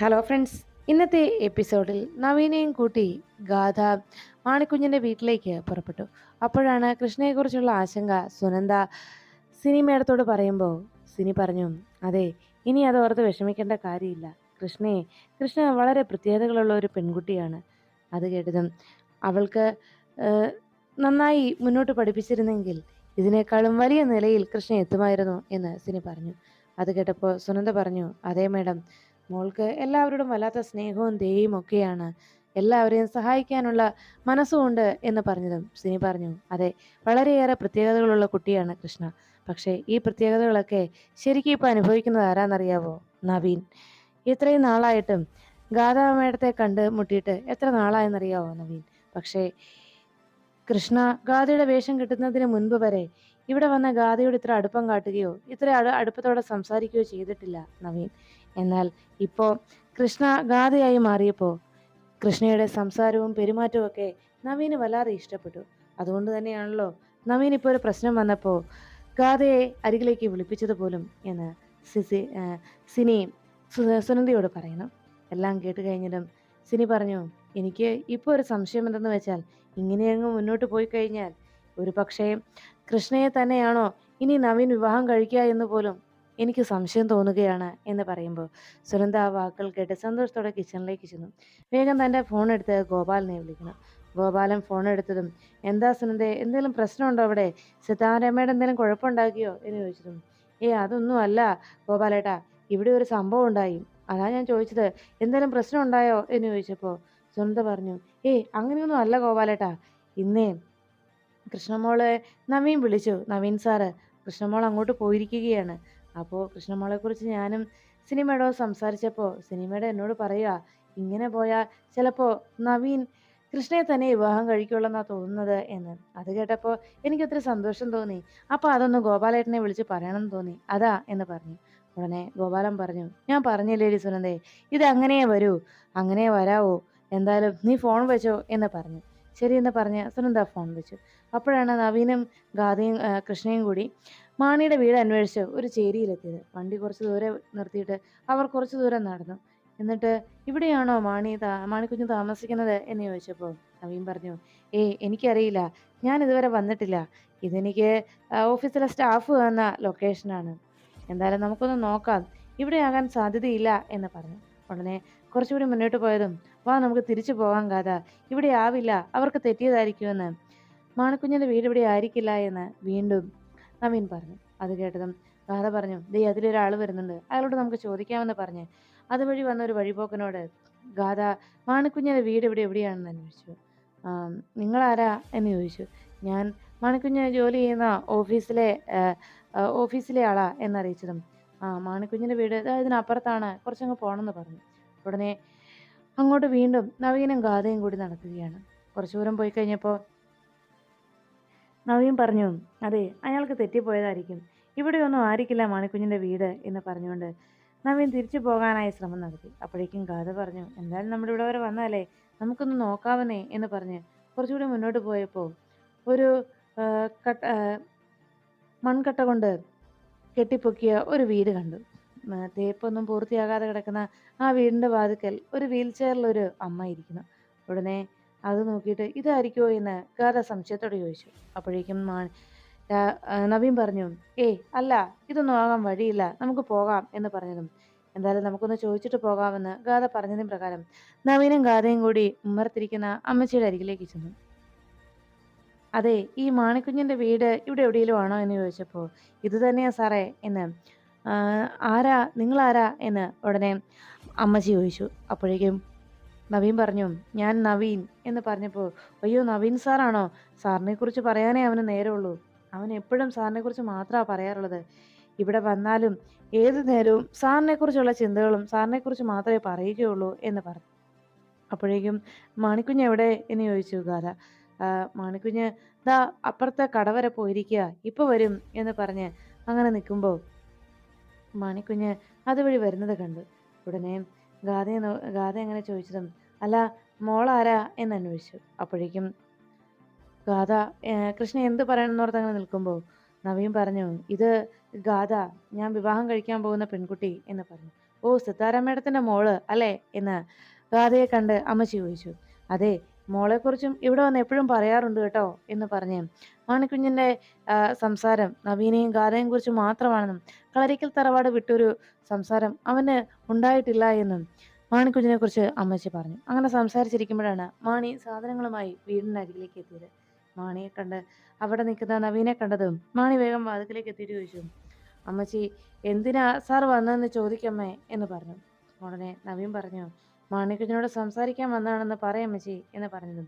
Hello friends ഇന്നത്തെ എപ്പിസോഡിൽ നവീനയും കൂട്ടി ഗാഥ മാണിക്കുഞ്ഞിന്റെ വീട്ടിലേക്ക് പുറപ്പെട്ടു. അപ്പോഴാണ് കൃഷ്ണയെക്കുറിച്ചുള്ള ആശങ്ക സുനന്ദ സിനി പറയുമ്പോൾ സിനി പറഞ്ഞു അതെ ഇനി അത് ഓർത്ത് വിഷമിക്കേണ്ട കാര്യമില്ല. കൃഷ്ണയെ കൃഷ്ണ വളരെ പ്രത്യേകതകളുള്ള ഒരു പെൺകുട്ടിയാണ്. അത് കേട്ടതും അവൾക്ക് നന്നായി മുന്നോട്ട് പഠിപ്പിച്ചിരുന്നെങ്കിൽ ഇതിനേക്കാളും വലിയ നിലയിൽ കൃഷ്ണ എത്തുമായിരുന്നു എന്ന് സിനി പറഞ്ഞു. അത് കേട്ടപ്പോൾ സുനന്ദ പറഞ്ഞു അതേ മേഡം. മോൾക്ക് എല്ലാവരോടും വല്ലാത്ത സ്നേഹവും ദയയും ഒക്കെയാണ്. എല്ലാവരെയും സഹായിക്കാനുള്ള മനസ്സുമുണ്ട് എന്ന് പറഞ്ഞതും സിനി പറഞ്ഞു. അതെ വളരെയേറെ പ്രത്യേകതകളുള്ള കുട്ടിയാണ് കൃഷ്ണ. പക്ഷേ ഈ പ്രത്യേകതകളൊക്കെ ശരിക്കും ഇപ്പോൾ അനുഭവിക്കുന്നത് ആരാന്നറിയാവോ? നവീൻ. ഇത്രയും നാളായിട്ടും ഗാഥാ മേഡത്തെ കണ്ട് മുട്ടിയിട്ട് എത്ര നാളായെന്നറിയാവോ നവീൻ? പക്ഷേ കൃഷ്ണ ഗാഥയുടെ വേഷം കിട്ടുന്നതിന് മുൻപ് വരെ ഇവിടെ വന്ന ഗാഥയോട് ഇത്ര അടുപ്പം കാട്ടുകയോ ഇത്ര അടു അടുപ്പത്തോടെ സംസാരിക്കുകയോ ചെയ്തിട്ടില്ല നവീൻ. എന്നാൽ ഇപ്പോൾ കൃഷ്ണ ഗാഥയായി മാറിയപ്പോൾ കൃഷ്ണയുടെ സംസാരവും പെരുമാറ്റവും ഒക്കെ നവീന് വല്ലാതെ ഇഷ്ടപ്പെട്ടു. അതുകൊണ്ട് തന്നെയാണല്ലോ നവീൻ ഇപ്പോൾ ഒരു പ്രശ്നം വന്നപ്പോൾ ഗാഥയെ അരികിലേക്ക് വിളിപ്പിച്ചത് പോലും എന്ന് സിസി സിനി സുനന്ദയോട് പറയണം എല്ലാം കേട്ട് കഴിഞ്ഞിട്ടും സിനി പറഞ്ഞു എനിക്ക് ഇപ്പോൾ ഒരു സംശയം എന്തെന്ന് വെച്ചാൽ ഇങ്ങനെയങ്ങ് മുന്നോട്ട് പോയി കഴിഞ്ഞാൽ ഒരു പക്ഷേ കൃഷ്ണയെ തന്നെയാണോ ഇനി നവീൻ വിവാഹം കഴിക്കുക എന്ന് പോലും എനിക്ക് സംശയം തോന്നുകയാണ് എന്ന് പറയുമ്പോൾ. സുനന്ദ ആ വാക്കുകൾ കേട്ട് സന്തോഷത്തോടെ കിച്ചണിലേക്ക് ചെന്നു. വേഗം തന്റെ ഫോൺ എടുത്ത് ഗോപാലിനെ വിളിക്കുന്നു. ഗോപാലൻ ഫോൺ എടുത്തതും എന്താ സുനന്ദ എന്തെങ്കിലും പ്രശ്നമുണ്ടോ അവിടെ? സിതാരമ്മയുടെ എന്തെങ്കിലും കുഴപ്പമുണ്ടാക്കിയോ? എന്ന് ചോദിച്ചതും ഏ അതൊന്നും അല്ല ഗോപാലേട്ടാ ഇവിടെ ഒരു സംഭവം ഉണ്ടായി. അതാ ഞാൻ ചോദിച്ചത് എന്തെങ്കിലും പ്രശ്നം ഉണ്ടായോ എന്ന് ചോദിച്ചപ്പോൾ സുനന്ദ പറഞ്ഞു ഏയ് അങ്ങനെയൊന്നും അല്ല ഗോപാലേട്ടാ. ഇന്നേ കൃഷ്ണമോളെ നവീൻ വിളിച്ചു. നവീൻ സാറ് കൃഷ്ണമോൾ അങ്ങോട്ട് പോയിരിക്കുകയാണ്. അപ്പോൾ കൃഷ്ണമോളെക്കുറിച്ച് ഞാനും സിനിമയുടെ സംസാരിച്ചപ്പോൾ സിനിമയുടെ എന്നോട് പറയുക ഇങ്ങനെ പോയാൽ ചിലപ്പോൾ നവീൻ കൃഷ്ണയെ തന്നെ വിവാഹം കഴിക്കുള്ളെന്നാ തോന്നുന്നത് എന്ന്. അത് കേട്ടപ്പോൾ എനിക്ക് ഒത്തിരി സന്തോഷം തോന്നി. അപ്പോൾ അതൊന്ന് ഗോപാലേട്ടനെ വിളിച്ച് പറയണം തോന്നി. അതാ എന്ന് പറഞ്ഞു. ഉടനെ ഗോപാലൻ പറഞ്ഞു ഞാൻ പറഞ്ഞില്ലേടി സുനന്ദേ ഇത് അങ്ങനെയേ വരൂ അങ്ങനെ വരാവോ എന്തായാലും നീ ഫോൺ വെച്ചോ എന്ന് പറഞ്ഞു. ശരി എന്ന് പറഞ്ഞ് സുനന്ദ ഫോൺ വെച്ചു. അപ്പോഴാണ് നവീനും ഗാഥയും കൃഷ്ണയും കൂടി മാണിയുടെ വീട് അന്വേഷിച്ച് ഒരു ചേരിയിലെത്തിയത്. വണ്ടി കുറച്ച് ദൂരെ നിർത്തിയിട്ട് അവർ കുറച്ച് ദൂരം നടന്നു. എന്നിട്ട് ഇവിടെയാണോ മാണി താ മാണിക്കുഞ്ഞ് താമസിക്കുന്നത് എന്ന് ചോദിച്ചപ്പോൾ നവീൻ പറഞ്ഞു ഏയ് എനിക്കറിയില്ല. ഞാൻ ഇതുവരെ വന്നിട്ടില്ല. ഇതെനിക്ക് ഓഫീസിലെ സ്റ്റാഫ് തന്ന ലൊക്കേഷനാണ്. എന്തായാലും നമുക്കൊന്ന് നോക്കാം. ഇവിടെ ആകാൻ സാധ്യതയില്ല എന്ന് പറഞ്ഞു. ഉടനെ കുറച്ചുകൂടി മുന്നോട്ട് പോയതും വാ നമുക്ക് തിരിച്ചു പോകാൻ കഥ ഇവിടെ ആവില്ല. അവർക്ക് തെറ്റിയതായിരിക്കുമെന്ന്. മാണിക്കുഞ്ഞിന്റെ വീട് ഇവിടെ ആയിരിക്കില്ല എന്ന് വീണ്ടും നവീൻ പറഞ്ഞു. അത് കേട്ടതും ഗാഥ പറഞ്ഞു ദേ അതിലൊരാൾ വരുന്നുണ്ട്. അയാളോട് നമുക്ക് ചോദിക്കാമെന്ന് പറഞ്ഞ് അതുവഴി വന്ന ഒരു വഴിപോക്കനോട് ഗാഥ മാണിക്കുഞ്ഞിന്റെ വീട് ഇവിടെ എവിടെയാണെന്ന് അന്വേഷിച്ചു. നിങ്ങളാരാ എന്ന് ചോദിച്ചു. ഞാൻ മാണിക്കുഞ്ഞ് ജോലി ചെയ്യുന്ന ഓഫീസിലെ ഓഫീസിലെ ആളാ എന്നറിയിച്ചതും ആ മാണിക്കുഞ്ഞിന്റെ വീട് ഇതിനപ്പുറത്താണ് കുറച്ചങ്ങ് പോകണമെന്ന് പറഞ്ഞു. ഉടനെ അങ്ങോട്ട് വീണ്ടും നവീനും ഗാഥയും കൂടി നടക്കുകയാണ്. കുറച്ചു ദൂരം പോയി കഴിഞ്ഞപ്പോൾ നവീൻ പറഞ്ഞു അതെ അയാൾക്ക് തെറ്റിപ്പോയതായിരിക്കും. ഇവിടെ ഒന്നും ആയിരിക്കില്ല മാണിക്കുഞ്ഞിന്റെ വീട് എന്ന് പറഞ്ഞുകൊണ്ട് നവീൻ തിരിച്ചു പോകാനായി ശ്രമം നടത്തി. അപ്പോഴേക്കും ഗാഥ പറഞ്ഞു എന്തായാലും നമ്മുടെ ഇവിടെ വരെ വന്നാലേ നമുക്കൊന്ന് നോക്കാവുന്നേ എന്ന് പറഞ്ഞ് കുറച്ചുകൂടി മുന്നോട്ട് പോയപ്പോൾ ഒരു കട്ട മൺകട്ട കൊണ്ട് കെട്ടിപ്പൊക്കിയ ഒരു വീട് കണ്ടു. തേപ്പൊന്നും പൂർത്തിയാകാതെ കിടക്കുന്ന ആ വീടിന്റെ വാതിക്കൽ ഒരു വീൽ ചെയറിലൊരു അമ്മ ഇരിക്കുന്നു. ഉടനെ അത് നോക്കിയിട്ട് ഇതായിരിക്കുമോ എന്ന് ഗാഥ സംശയത്തോടെ ചോദിച്ചു. അപ്പോഴേക്കും നവീൻ പറഞ്ഞു ഏയ് അല്ല ഇതൊന്നും ആകാൻ വഴിയില്ല. നമുക്ക് പോകാം എന്ന് പറഞ്ഞതും. എന്തായാലും നമുക്കൊന്ന് ചോദിച്ചിട്ട് പോകാമെന്ന് ഗാഥ പറഞ്ഞതിന് പ്രകാരം നവീനും ഗാഥയും കൂടി ഉമ്മർത്തിരിക്കുന്ന അമ്മച്ചിയുടെ അരികിലേക്ക് ചെന്നു. അതെ ഈ മാണിക്കുഞ്ഞിന്റെ വീട് ഇവിടെ എവിടെയെങ്കിലും ആണോ എന്ന് ചോദിച്ചപ്പോൾ ഇത് തന്നെയാ സാറേ എന്ന് ആരാ നിങ്ങളാരാ? എന്ന് ഉടനെ അമ്മച്ചി ചോദിച്ചു. അപ്പോഴേക്കും നവീൻ പറഞ്ഞു ഞാൻ നവീൻ എന്ന് പറഞ്ഞപ്പോൾ അയ്യോ നവീൻ സാറാണോ? സാറിനെ കുറിച്ച് പറയാനേ അവന് നേരമുള്ളൂ. അവൻ എപ്പോഴും സാറിനെ കുറിച്ച് മാത്രമാണ് പറയാറുള്ളത്. ഇവിടെ വന്നാലും ഏത് നേരവും സാറിനെ കുറിച്ചുള്ള ചിന്തകളും സാറിനെ കുറിച്ച് മാത്രമേ പറയുകയുള്ളൂ എന്ന് പറഞ്ഞു. അപ്പോഴേക്കും മാണിക്കുഞ്ഞ് എവിടെ എന്ന് ചോദിച്ചു ഗാഥ മാണിക്കുഞ്ഞ് ദാ അപ്പുറത്തെ കടവരെ പോയിരിക്കുക. ഇപ്പൊ വരും എന്ന് പറഞ്ഞ് അങ്ങനെ നിൽക്കുമ്പോൾ മാണിക്കുഞ്ഞ് അതുവഴി വരുന്നത് കണ്ടു. ഉടനെ ഗാഥയെ ഗാഥ എങ്ങനെ ചോദിച്ചതും അല്ല മോൾ ആരാ എന്ന് അന്വേഷിച്ചു. അപ്പോഴേക്കും ഗാഥ കൃഷ്ണ എന്ത് പറയണമെന്നോർത്ത് അങ്ങനെ നിൽക്കുമ്പോൾ നവീൻ പറഞ്ഞു ഇത് ഗാഥ ഞാൻ വിവാഹം കഴിക്കാൻ പോകുന്ന പെൺകുട്ടി എന്ന് പറഞ്ഞു. ഓ സിത്താരാമേടത്തിന്റെ മോൾ അല്ലേ? എന്ന് ഗാഥയെ കണ്ട് അമ്മ ചോദിച്ചു. അതെ മോളെക്കുറിച്ചും ഇവിടെ വന്ന് എപ്പോഴും പറയാറുണ്ട് കേട്ടോ എന്ന് പറഞ്ഞ് മാണിക്കുഞ്ഞിന്റെ സംസാരം. നവീനെയും ഗാഥയും കുറിച്ച് മാത്രമാണെന്നും കളരിക്കൽ തറവാട് വിട്ടൊരു സംസാരം അവന് ഉണ്ടായിട്ടില്ല എന്നും മാണിക്കുഞ്ഞിനെ കുറിച്ച് അമ്മച്ചി പറഞ്ഞു. അങ്ങനെ സംസാരിച്ചിരിക്കുമ്പോഴാണ് മാണി സാധനങ്ങളുമായി വീടിനരികിലേക്ക് എത്തിയത്. മാണിയെ കണ്ട് അവിടെ നിൽക്കുന്ന നവീനെ കണ്ടതും മാണി വേഗം വാതിക്കലേക്ക് എത്തിയിട്ട് ചോദിച്ചു അമ്മച്ചി എന്തിനാ സാർ വന്നതെന്ന് ചോദിക്കമ്മേ? എന്ന് പറഞ്ഞു. ഉടനെ നവീൻ പറഞ്ഞു മാണിക്കുഞ്ഞിനോട് സംസാരിക്കാൻ വന്നതാണെന്ന് പറയാമ്മച്ചി എന്ന് പറഞ്ഞതും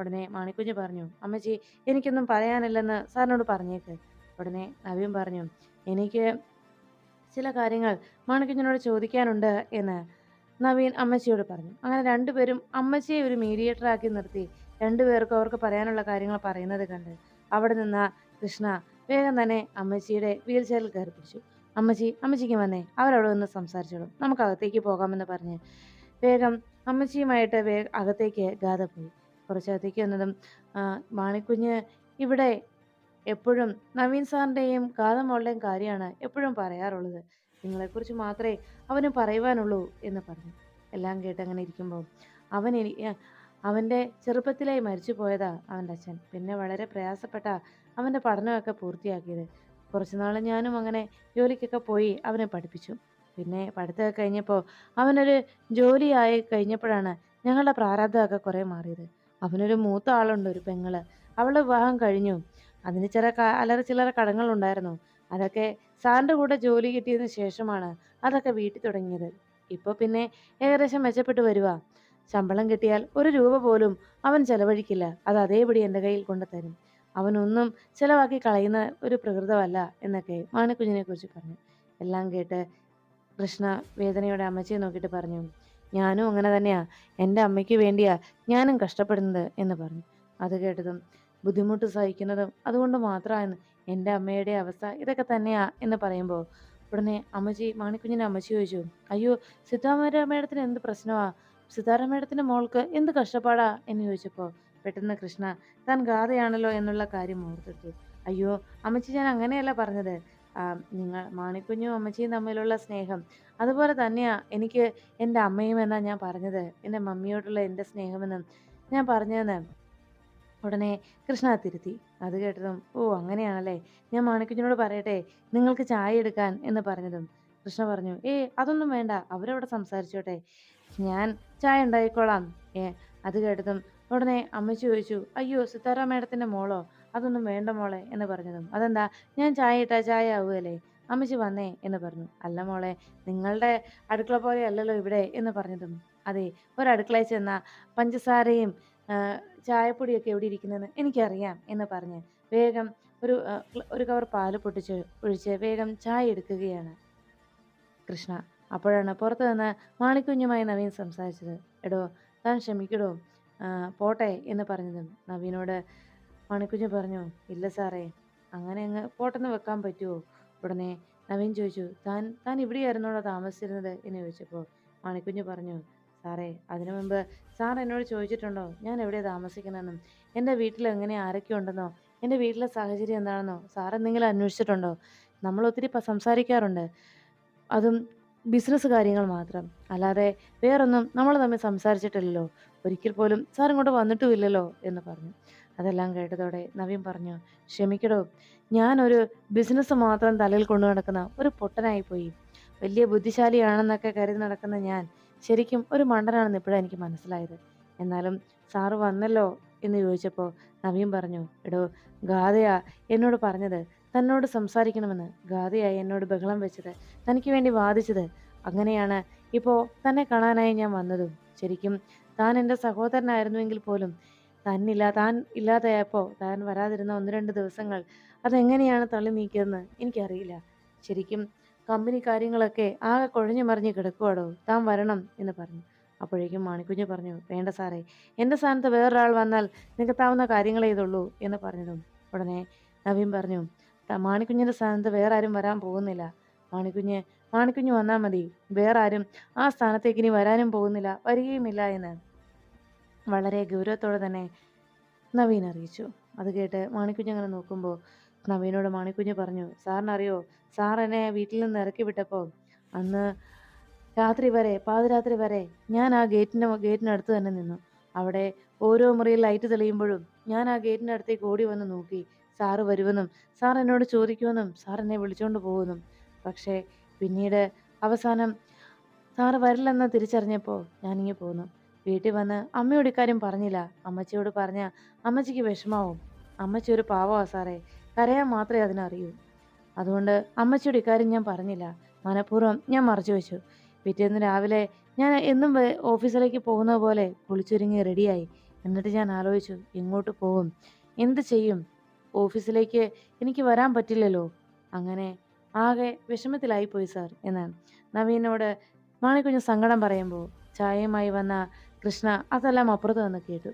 ഉടനെ മാണിക്കുഞ്ഞ് പറഞ്ഞു അമ്മച്ചി എനിക്കൊന്നും പറയാനില്ലെന്ന് സാറിനോട് പറഞ്ഞേക്ക്. ഉടനെ നവീൻ പറഞ്ഞു എനിക്ക് ചില കാര്യങ്ങൾ മാണിക്കുഞ്ഞിനോട് ചോദിക്കാനുണ്ട് എന്ന് നവീൻ അമ്മച്ചിയോട് പറഞ്ഞു. അങ്ങനെ രണ്ടുപേരും അമ്മച്ചിയെ ഒരു മീഡിയേറ്റർ ആക്കി നിർത്തി. രണ്ടുപേർക്കും അവർക്ക് പറയാനുള്ള കാര്യങ്ങൾ പറയുന്നത് കണ്ട് അവിടെ നിന്ന കൃഷ്ണ വേഗം തന്നെ അമ്മച്ചിയുടെ വീൽ ചെയറിൽ കയറി പിടിച്ചു. അമ്മച്ചി അമ്മച്ചിക്ക് വന്നേ. അവരവിടെ നിന്ന് സംസാരിച്ചോളൂ. നമുക്ക് അകത്തേക്ക് പോകാമെന്ന് പറഞ്ഞ് വേഗം അമ്മച്ചിയുമായിട്ട് വേ അകത്തേക്ക് ഗാഥ പോയി. കുറച്ചകത്തേക്ക് വന്നതും മാണിക്കുഞ്ഞ് ഇവിടെ എപ്പോഴും നവീൻ സാറിന്റെയും കാതമോളുടെയും കാര്യമാണ് എപ്പോഴും പറയാറുള്ളത്. നിങ്ങളെക്കുറിച്ച് മാത്രമേ അവന് പറയുവാനുള്ളൂ എന്ന് പറഞ്ഞു. എല്ലാം കേട്ട് അങ്ങനെ ഇരിക്കുമ്പോൾ അവൻ എനിക്ക് അവന്റെ ചെറുപ്പത്തിലേ മരിച്ചു പോയതാ അവന്റെ അച്ഛൻ. പിന്നെ വളരെ പ്രയാസപ്പെട്ട അവന്റെ പഠനമൊക്കെ പൂർത്തിയാക്കിയത്. കുറച്ച് നാൾ ഞാനും അങ്ങനെ ജോലിക്കൊക്കെ പോയി അവനെ പഠിപ്പിച്ചു. പിന്നെ പഠിത്തമൊക്കെ കഴിഞ്ഞപ്പോൾ അവനൊരു ജോലിയായി കഴിഞ്ഞപ്പോഴാണ് ഞങ്ങളുടെ പ്രാരാബ്ധമൊക്കെ കുറേ മാറിയത്. അവനൊരു മൂത്ത ആളുണ്ട് ഒരു പെങ്ങൾ. അവളുടെ വിവാഹം കഴിഞ്ഞു. അതിന് ചില അലറ ചില്ലറ കടങ്ങളുണ്ടായിരുന്നു. അതൊക്കെ സാറിന്റെ കൂടെ ജോലി കിട്ടിയതിന് ശേഷമാണ് അതൊക്കെ വീട്ടിൽ തുടങ്ങിയത്. ഇപ്പോൾ പിന്നെ ഏകദേശം മെച്ചപ്പെട്ടു വരിക ശമ്പളം കിട്ടിയാൽ ഒരു രൂപ പോലും അവൻ ചെലവഴിക്കില്ല. അത് അതേപടി എന്റെ കയ്യിൽ കൊണ്ടു തരും. അവനൊന്നും ചിലവാക്കി കളയുന്ന ഒരു പ്രകൃതമല്ല എന്നൊക്കെ മാണിക്കുഞ്ഞിനെ കുറിച്ച് പറഞ്ഞു. എല്ലാം കേട്ട് കൃഷ്ണ വേദനയോടെ അമ്മച്ചിയെ നോക്കിയിട്ട് പറഞ്ഞു. ഞാനും അങ്ങനെ തന്നെയാ. എന്റെ അമ്മയ്ക്ക് വേണ്ടിയാ ഞാനും കഷ്ടപ്പെടുന്നത് എന്ന് പറഞ്ഞു. അത് കേട്ടതും ബുദ്ധിമുട്ട് സഹിക്കുന്നതും അതുകൊണ്ട് മാത്രമാണ് എന്റെ അമ്മയുടെ അവസ്ഥ ഇതൊക്കെ തന്നെയാ എന്ന് പറയുമ്പോൾ ഉടനെ അമ്മച്ചി മാണിക്കുഞ്ഞിന്റെ അമ്മച്ചി ചോദിച്ചു അയ്യോ സിദ്ധാമര മേഡത്തിന് എന്ത് പ്രശ്നമാ? സിതാര മേഡത്തിന്റെ മോൾക്ക് എന്ത് കഷ്ടപ്പാടാ? എന്ന് ചോദിച്ചപ്പോൾ പെട്ടെന്ന് കൃഷ്ണ താൻ ഗാഥയാണല്ലോ എന്നുള്ള കാര്യം ഓർത്തെടുത്തു. അയ്യോ അമ്മച്ചി ഞാൻ അങ്ങനെയല്ല പറഞ്ഞത്. നിങ്ങൾ മാണിക്കുഞ്ഞും അമ്മച്ചിയും തമ്മിലുള്ള സ്നേഹം. അതുപോലെ തന്നെയാണ് എനിക്ക് എന്റെ അമ്മയും എന്നാണ് ഞാൻ പറഞ്ഞത്. എന്റെ മമ്മിയോടുള്ള എന്റെ സ്നേഹമെന്നും ഞാൻ പറഞ്ഞതെന്ന്. ഉടനെ കൃഷ്ണ തിരുത്തി. അത് കേട്ടതും ഓ അങ്ങനെയാണല്ലേ? ഞാൻ മാണിക്കുഞ്ഞിനോട് പറയട്ടെ നിങ്ങൾക്ക് ചായ എടുക്കാൻ എന്ന് പറഞ്ഞതും. കൃഷ്ണ പറഞ്ഞു ഏ അതൊന്നും വേണ്ട അവരവിടെ സംസാരിച്ചോട്ടെ. ഞാൻ ചായ ഉണ്ടായിക്കോളാം ഏ അത് കേട്ടതും ഉടനെ അമ്മച്ചി ചോദിച്ചു അയ്യോ സിത്താര മേഡത്തിന്റെ മോളോ? അതൊന്നും വേണ്ട മോളെ എന്ന് പറഞ്ഞതും. അതെന്താ? ഞാൻ ചായ ഇട്ടാ ചായ ആവുകയല്ലേ? അമ്മച്ചി വന്നേ എന്ന് പറഞ്ഞു. അല്ല മോളെ നിങ്ങളുടെ അടുക്കള പോലെ അല്ലല്ലോ ഇവിടെ എന്ന് പറഞ്ഞതും. അതെ ഒരടുക്കളയിൽ ചെന്ന പഞ്ചസാരയും ചായപ്പൊടിയൊക്കെ എവിടെ ഇരിക്കുന്നതെന്ന് എനിക്കറിയാം എന്ന് പറഞ്ഞ് വേഗം ഒരു ഒരു കവർ പാൽ പൊട്ടിച്ച് ഒഴിച്ച് വേഗം ചായ എടുക്കുകയാണ്. കൃഷ്ണ അപ്പോഴാണ് പുറത്തു നിന്ന് മാണിക്കുഞ്ഞുമായി നവീൻ സംസാരിച്ചത്. എടോ താൻ ക്ഷമിക്കടോ പോട്ടെ എന്ന് പറഞ്ഞതും. നവീനോട് മാണിക്കുഞ്ഞ് പറഞ്ഞു ഇല്ല സാറേ അങ്ങനെ അങ്ങ് പോട്ടെന്ന് വെക്കാൻ പറ്റുമോ ഉടനെ നവീൻ ചോദിച്ചു താൻ താൻ ഇവിടെയായിരുന്നോടാ താമസിച്ചിരുന്നത്? എന്ന് ചോദിച്ചപ്പോൾ മാണിക്കുഞ്ഞ് പറഞ്ഞു സാറേ അതിനു മുമ്പ് സാർ എന്നോട് ചോദിച്ചിട്ടുണ്ടോ? ഞാൻ എവിടെ താമസിക്കുന്നതെന്നും? എന്റെ വീട്ടിൽ എങ്ങനെ ആരൊക്കെ ഉണ്ടെന്നോ? എന്റെ വീട്ടിലെ സാഹചര്യം എന്താണെന്നോ? സാർ എന്തെങ്കിലും അന്വേഷിച്ചിട്ടുണ്ടോ? നമ്മൾ ഒത്തിരി സംസാരിക്കാറുണ്ട്. അതും ബിസിനസ് കാര്യങ്ങൾ മാത്രം. അല്ലാതെ വേറൊന്നും നമ്മൾ തമ്മിൽ സംസാരിച്ചിട്ടില്ലല്ലോ. ഒരിക്കൽ പോലും സാർ ഇങ്ങോട്ട് വന്നിട്ടുമില്ലല്ലോ എന്ന് പറഞ്ഞു. അതെല്ലാം കേട്ടതോടെ നവീൻ പറഞ്ഞു ക്ഷമിക്കടോ ഞാനൊരു ബിസിനസ് മാത്രം തലയിൽ കൊണ്ടു നടക്കുന്ന ഒരു പൊട്ടനായി പോയി. വലിയ ബുദ്ധിശാലിയാണെന്നൊക്കെ കരുതി നടക്കുന്ന ഞാൻ ശരിക്കും ഒരു മണ്ടനാണെന്ന് ഇപ്പോഴാണ് എനിക്ക് മനസ്സിലായത്. എന്നാലും സാറ് വന്നല്ലോ എന്ന് ചോദിച്ചപ്പോൾ നവീൻ പറഞ്ഞു എടോ ഗാഥയാ എന്നോട് പറഞ്ഞത് തന്നോട് സംസാരിക്കണമെന്ന്. ഗാഥയായി എന്നോട് ബഹളം വെച്ചത് തനിക്ക് വേണ്ടി വാദിച്ചത്. അങ്ങനെയാണ് ഇപ്പോൾ തന്നെ കാണാനായി ഞാൻ വന്നതും. ശരിക്കും താൻ എന്റെ സഹോദരനായിരുന്നുവെങ്കിൽ പോലും തന്നില്ല. താൻ ഇല്ലാതെയായപ്പോൾ താൻ വരാതിരുന്ന ഒന്ന് രണ്ട് ദിവസങ്ങൾ അതെങ്ങനെയാണ് തള്ളി നീക്കിയതെന്ന് എനിക്കറിയില്ല. ശരിക്കും കമ്പനി കാര്യങ്ങളൊക്കെ ആകെ കുഴഞ്ഞു മറിഞ്ഞ് കിടക്കുവാടോ? താൻ വരണം എന്ന് പറഞ്ഞു. അപ്പോഴേക്കും മാണിക്കുഞ്ഞ് പറഞ്ഞു വേണ്ട സാറേ എന്റെ സ്ഥാനത്ത് വേറൊരാൾ വന്നാൽ നികത്താവുന്ന കാര്യങ്ങളേ ഇതുള്ളൂ എന്ന് പറഞ്ഞതും ഉടനെ നവീൻ പറഞ്ഞു മാണിക്കുഞ്ഞിന്റെ സ്ഥാനത്ത് വേറെ ആരും വരാൻ പോകുന്നില്ല. മാണിക്കുഞ്ഞ് മാണിക്കുഞ്ഞ് വന്നാൽ മതി. വേറെ ആരും ആ സ്ഥാനത്തേക്ക് ഇനി വരാനും പോകുന്നില്ല. വരികയുമില്ല എന്ന്. വളരെ ഗൗരവത്തോടെ തന്നെ നവീൻ അറിയിച്ചു. അത് കേട്ട് മാണിക്കുഞ്ഞ് അങ്ങനെ നോക്കുമ്പോൾ നവീനോട് മാണിക്കുഞ്ഞ് പറഞ്ഞു സാറിനറിയോ സാർ എന്നെ വീട്ടിൽ നിന്ന് ഇറക്കി വിട്ടപ്പോൾ അന്ന് രാത്രി വരെ പാതിരാത്രി വരെ ഞാൻ ആ ഗേറ്റിന്റെ ഗേറ്റിനടുത്ത് തന്നെ നിന്നു. അവിടെ ഓരോ മുറിയിൽ ലൈറ്റ് തെളിയുമ്പോഴും ഞാൻ ആ ഗേറ്റിന്റെ അടുത്തേക്ക് ഓടി വന്ന് നോക്കി സാറ് വരുമെന്നും സാർ എന്നോട് ചോദിക്കുമെന്നും സാർ എന്നെ വിളിച്ചുകൊണ്ട് പോകുമെന്നും. പക്ഷേ പിന്നീട് അവസാനം സാറ് വരില്ലെന്ന് തിരിച്ചറിഞ്ഞപ്പോൾ ഞാനിങ്ങി പോന്നു. വീട്ടിൽ വന്ന് അമ്മയോട് ഇക്കാര്യം പറഞ്ഞില്ല. അമ്മച്ചിയോട് പറഞ്ഞ അമ്മച്ചിക്ക് വിഷമാവും. അമ്മച്ചി ഒരു പാവമാ സാറേ. കരയാൻ മാത്രമേ അതിനറിയൂ. അതുകൊണ്ട് അമ്മച്ചിയോട് ഇക്കാര്യം ഞാൻ പറഞ്ഞില്ല. മനഃപൂർവം ഞാൻ മറച്ചു വെച്ചു. പിറ്റേന്ന് രാവിലെ ഞാൻ എന്നും ഓഫീസിലേക്ക് പോകുന്ന പോലെ കുളിച്ചൊരുങ്ങി റെഡിയായി. എന്നിട്ട് ഞാൻ ആലോചിച്ചു എങ്ങോട്ട് പോകും എന്ത് ചെയ്യും? ഓഫീസിലേക്ക് എനിക്ക് വരാൻ പറ്റില്ലല്ലോ. അങ്ങനെ ആകെ വിഷമത്തിലായിപ്പോയി സാർ എന്നാണ്. നവീനോട് മാണിക്കുഞ്ഞ് സങ്കടം പറയുമ്പോൾ ചായയുമായി വന്ന കൃഷ്ണ അതെല്ലാം അപ്പുറത്ത് നിന്ന് കേട്ടു.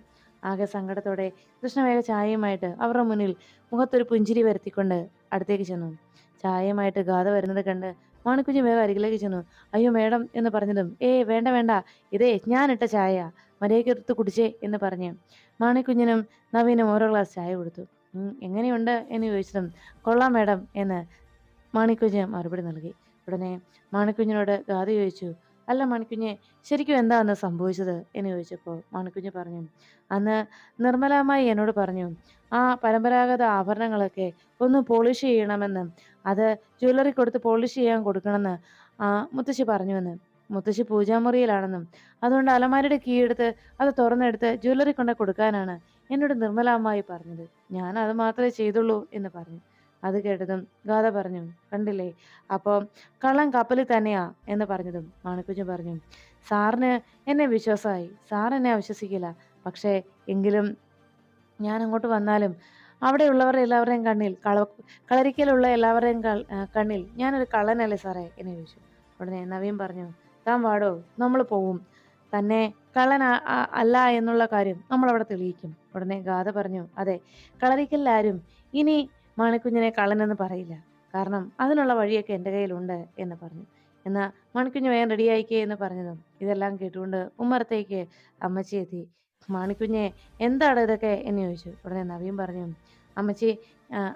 ആകെ സങ്കടത്തോടെ കൃഷ്ണ വേഗ ചായയുമായിട്ട് അവരുടെ മുന്നിൽ മുഖത്തൊരു പുഞ്ചിരി വരുത്തിക്കൊണ്ട് അടുത്തേക്ക് ചെന്നു. ചായയുമായിട്ട് ഗാഥ വരുന്നത് കണ്ട് മാണിക്കുഞ്ഞ് വേഗം അരികിലേക്ക് ചെന്നു. അയ്യോ മേഡം എന്ന് പറഞ്ഞതും ഏയ് വേണ്ട വേണ്ട. ഇതേ ഞാനിട്ട ചായ. മര്യാദയ്ക്ക് എടുത്ത് കുടിച്ചേ എന്ന് പറഞ്ഞ് മാണിക്കുഞ്ഞിനും നവീനും ഓരോ ഗ്ലാസ് ചായ കൊടുത്തു. "ഉം, എങ്ങനെയുണ്ട്? എന്ന് ചോദിച്ചതും കൊള്ളാം മേഡം എന്ന് മാണിക്കുഞ്ഞ് മറുപടി നൽകി. ഉടനെ മാണിക്കുഞ്ഞിനോട് ഗാഥ ചോദിച്ചു അല്ല മണിക്കുഞ്ഞെ ശരിക്കും എന്താ അന്ന് സംഭവിച്ചത്? എന്ന് ചോദിച്ചപ്പോൾ മണിക്കുഞ്ഞ് പറഞ്ഞു അന്ന് നിർമ്മലമായി എന്നോട് പറഞ്ഞു ആ പരമ്പരാഗത ആഭരണങ്ങളൊക്കെ ഒന്ന് പോളിഷ് ചെയ്യണമെന്ന് അത് ജ്വല്ലറി കൊടുത്ത് പോളിഷ് ചെയ്യാൻ കൊടുക്കണമെന്ന് ആ മുത്തശ്ശി പറഞ്ഞുവെന്ന്. മുത്തശ്ശി പൂജാമുറിയിലാണെന്നും അതുകൊണ്ട് അലമാരയുടെ കീ എടുത്ത് അത് തുറന്നെടുത്ത് ജ്വല്ലറി കൊണ്ട് കൊടുക്കാനാണ് എന്നോട് നിർമ്മലാമ്മായി പറഞ്ഞത്. ഞാൻ അത് മാത്രമേ ചെയ്തുള്ളൂ എന്ന് പറഞ്ഞു. അത് കേട്ടതും ഗാഥ പറഞ്ഞു കണ്ടില്ലേ? അപ്പോൾ കള്ളൻ കപ്പലിൽ തന്നെയാ എന്ന് പറഞ്ഞതും മാണിക്കുഞ്ഞ് പറഞ്ഞു. സാറിന് എന്നെ വിശ്വാസമായി. സാർ എന്നെ അവിശ്വസിക്കില്ല. പക്ഷേ എങ്കിലും ഞാൻ അങ്ങോട്ട് വന്നാലും അവിടെയുള്ളവരുടെ എല്ലാവരുടെയും കണ്ണിൽ കള കളരിക്കലുള്ള എല്ലാവരുടെയും കണ്ണിൽ ഞാനൊരു കള്ളനല്ലേ സാറേ എന്ന് ചോദിച്ചു. ഉടനെ നവീൻ പറഞ്ഞു താൻ വാടോ നമ്മൾ പോവും. തന്നെ ആ- അല്ല എന്നുള്ള കാര്യം നമ്മൾ അവിടെ തെളിയിക്കും. ഉടനെ ഗാഥ പറഞ്ഞു അതെ കളരിക്കലിലാരും ഇനി മാണിക്കുഞ്ഞിനെ കള്ളനെന്ന് പറയില്ല. കാരണം അതിനുള്ള വഴിയൊക്കെ എന്റെ കയ്യിലുണ്ട് എന്ന് പറഞ്ഞു. എന്നാൽ മാണിക്കുഞ്ഞ് വേഗം റെഡിയായിക്കേ എന്ന് പറഞ്ഞതും ഇതെല്ലാം കേട്ടുകൊണ്ട് ഉമ്മറത്തേക്ക് അമ്മച്ചി എത്തി. മാണിക്കുഞ്ഞെ എന്താണ് ഇതൊക്കെ എന്ന് ചോദിച്ചു. ഉടനെ നവീൻ പറഞ്ഞു അമ്മച്ചി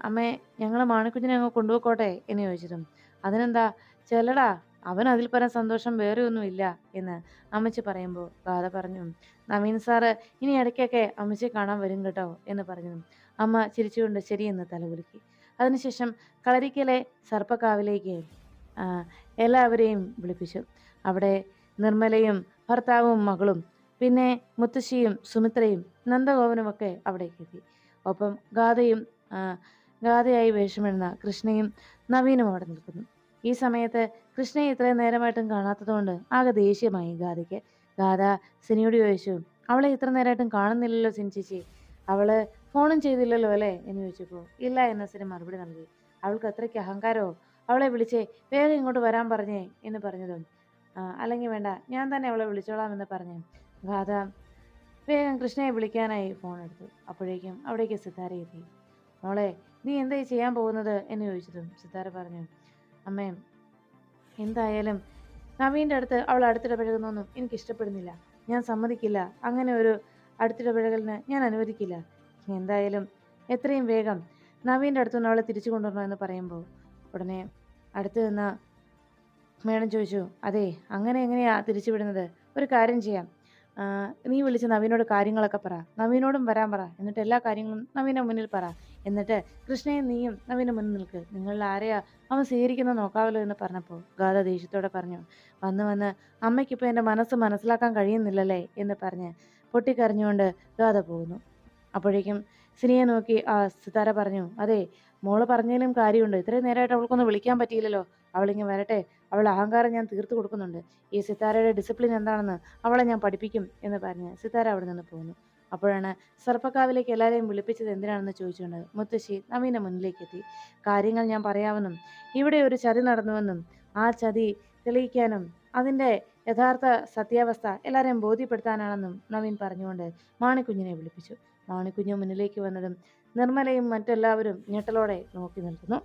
അമ്മേ ഞങ്ങൾ മാണിക്കുഞ്ഞിനെ അങ്ങ് കൊണ്ടുപോയിക്കോട്ടെ എന്ന് ചോദിച്ചതും. അതിനെന്താ? ചെല്ലടാ അവൻ അതിൽ പരം സന്തോഷം വേറെ ഒന്നുമില്ല എന്ന് അമ്മച്ചി പറയുമ്പോൾ ഗാഥ പറഞ്ഞു നവീൻ സാറ് ഇനി ഇടയ്ക്കൊക്കെ അമ്മച്ചി കാണാൻ വരും കേട്ടോ എന്ന് പറഞ്ഞതും. അമ്മ ചിരിച്ചുകൊണ്ട് ശരിയെന്ന് തലകുലുക്കി. അതിനുശേഷം കളരിക്കലെ സർപ്പക്കാവിലേക്ക് എല്ലാവരെയും വിളിപ്പിച്ചു. അവിടെ നിർമ്മലയും ഭർത്താവും മകളും പിന്നെ മുത്തശ്ശിയും സുമിത്രയും നന്ദഗോപനുമൊക്കെ അവിടേക്ക് എത്തി. ഒപ്പം ഗാഥയും ഗാഥയായി വേഷമിടുന്ന കൃഷ്ണയും നവീനും അവിടെ നിൽക്കുന്നു. ഈ സമയത്ത് കൃഷ്ണയെ ഇത്രയും നേരമായിട്ടും കാണാത്തതുകൊണ്ട് ആകെ ദേഷ്യമായി ഗാഥയ്ക്ക്. ഗാഥ സിനിയോട് ചോദിച്ചു അവളെ ഇത്ര നേരമായിട്ടും കാണുന്നില്ലല്ലോ സിനി ചേച്ചി. അവൾ ഫോണും ചെയ്തില്ലല്ലോ അല്ലേ എന്ന് ചോദിച്ചപ്പോൾ ഇല്ല എന്ന സിനി മറുപടി നൽകി. അവൾക്ക് അത്രയ്ക്ക് അഹങ്കാരമോ? അവളെ വിളിച്ചേ വേഗം ഇങ്ങോട്ട് വരാൻ പറഞ്ഞേ എന്ന് പറഞ്ഞതും. "ആ, അല്ലെങ്കിൽ വേണ്ട ഞാൻ തന്നെ അവളെ വിളിച്ചോളാം എന്ന് പറഞ്ഞു ഗാഥ വേഗം കൃഷ്ണയെ വിളിക്കാനായി ഫോൺ എടുത്തു. അപ്പോഴേക്കും അവിടേക്ക് സിത്താര എത്തി. മോളെ നീ എന്തായി ചെയ്യാൻ പോകുന്നത് എന്ന് ചോദിച്ചതും സിത്താര പറഞ്ഞു അമ്മേ എന്തായാലും നവീന്റെ അടുത്ത് അവൾ അടുത്തിടപഴകുന്നൊന്നും എനിക്ക് ഇഷ്ടപ്പെടുന്നില്ല ഞാൻ സമ്മതിക്കില്ല. അങ്ങനെ ഒരു അടുത്തിടപഴകലിന് ഞാൻ അനുവദിക്കില്ല. എന്തായാലും എത്രയും വേഗം നവീന്റെ അടുത്തുനിന്ന് അവളെ തിരിച്ചു കൊണ്ടുവരണോ എന്ന് പറയുമ്പോൾ ഉടനെ അടുത്ത് നിന്ന് മേഡം ചോദിച്ചു അതെ അങ്ങനെ എങ്ങനെയാ തിരിച്ചു വിടുന്നത് ഒരു കാര്യം ചെയ്യാം. നീ വിളിച്ച് നവീനോട് കാര്യങ്ങളൊക്കെ പറ. നവീനോടും വരാൻ പറ. എന്നിട്ട് എല്ലാ കാര്യങ്ങളും നവീന്റെ മുന്നിൽ പറ. എന്നിട്ട് കൃഷ്ണയും നീയും നവീന്റെ മുന്നിൽ നിൽക്ക്. നിങ്ങളിൽ ആരെയാ അവൻ സ്വീകരിക്കുന്നത് നോക്കാവല്ലോ എന്ന് പറഞ്ഞപ്പോൾ ഗാഥ ദേഷ്യത്തോടെ പറഞ്ഞു വന്ന് വന്ന് അമ്മയ്ക്കിപ്പോൾ എന്റെ മനസ്സ് മനസ്സിലാക്കാൻ കഴിയുന്നില്ലല്ലേ? എന്ന് പറഞ്ഞ് പൊട്ടിക്കരഞ്ഞുകൊണ്ട് ഗാഥ പോകുന്നു. അപ്പോഴേക്കും സിനിയെ നോക്കി ആ സിതാര പറഞ്ഞു അതെ മോൾ പറഞ്ഞതിലും കാര്യമുണ്ട്. ഇത്രയും നേരമായിട്ട് അവൾക്കൊന്ന് വിളിക്കാൻ പറ്റിയില്ലല്ലോ. അവളിങ്ങ് വരട്ടെ. അവൾ അഹങ്കാരം ഞാൻ തീർത്തു കൊടുക്കുന്നുണ്ട്. ഈ സിതാരയുടെ ഡിസിപ്ലിൻ എന്താണെന്ന് അവളെ ഞാൻ പഠിപ്പിക്കും എന്ന് പറഞ്ഞ് സിതാര അവിടെ നിന്ന് പോകുന്നു അപ്പോഴാണ് സർപ്പക്കാവിലേക്ക് എല്ലാവരെയും വിളിപ്പിച്ചത് എന്തിനാണെന്ന് ചോദിച്ചുകൊണ്ട് മുത്തശ്ശി നവീന്റെ മുന്നിലേക്കെത്തി. കാര്യങ്ങൾ ഞാൻ പറയാമെന്നും ഇവിടെ ഒരു ചതി നടന്നുവെന്നും ആ ചതി തെളിയിക്കാനും അതിന്റെ യഥാർത്ഥ സത്യാവസ്ഥ എല്ലാവരെയും ബോധ്യപ്പെടുത്താനാണെന്നും നവീൻ പറഞ്ഞുകൊണ്ട് മാണിക്കുഞ്ഞിനെ വിളിപ്പിച്ചു. മാണിക്കുഞ്ഞ് മുന്നിലേക്ക് വന്നതും നിർമ്മലയും മറ്റെല്ലാവരും ഞെട്ടലോടെ നോക്കി നിൽക്കുന്നു.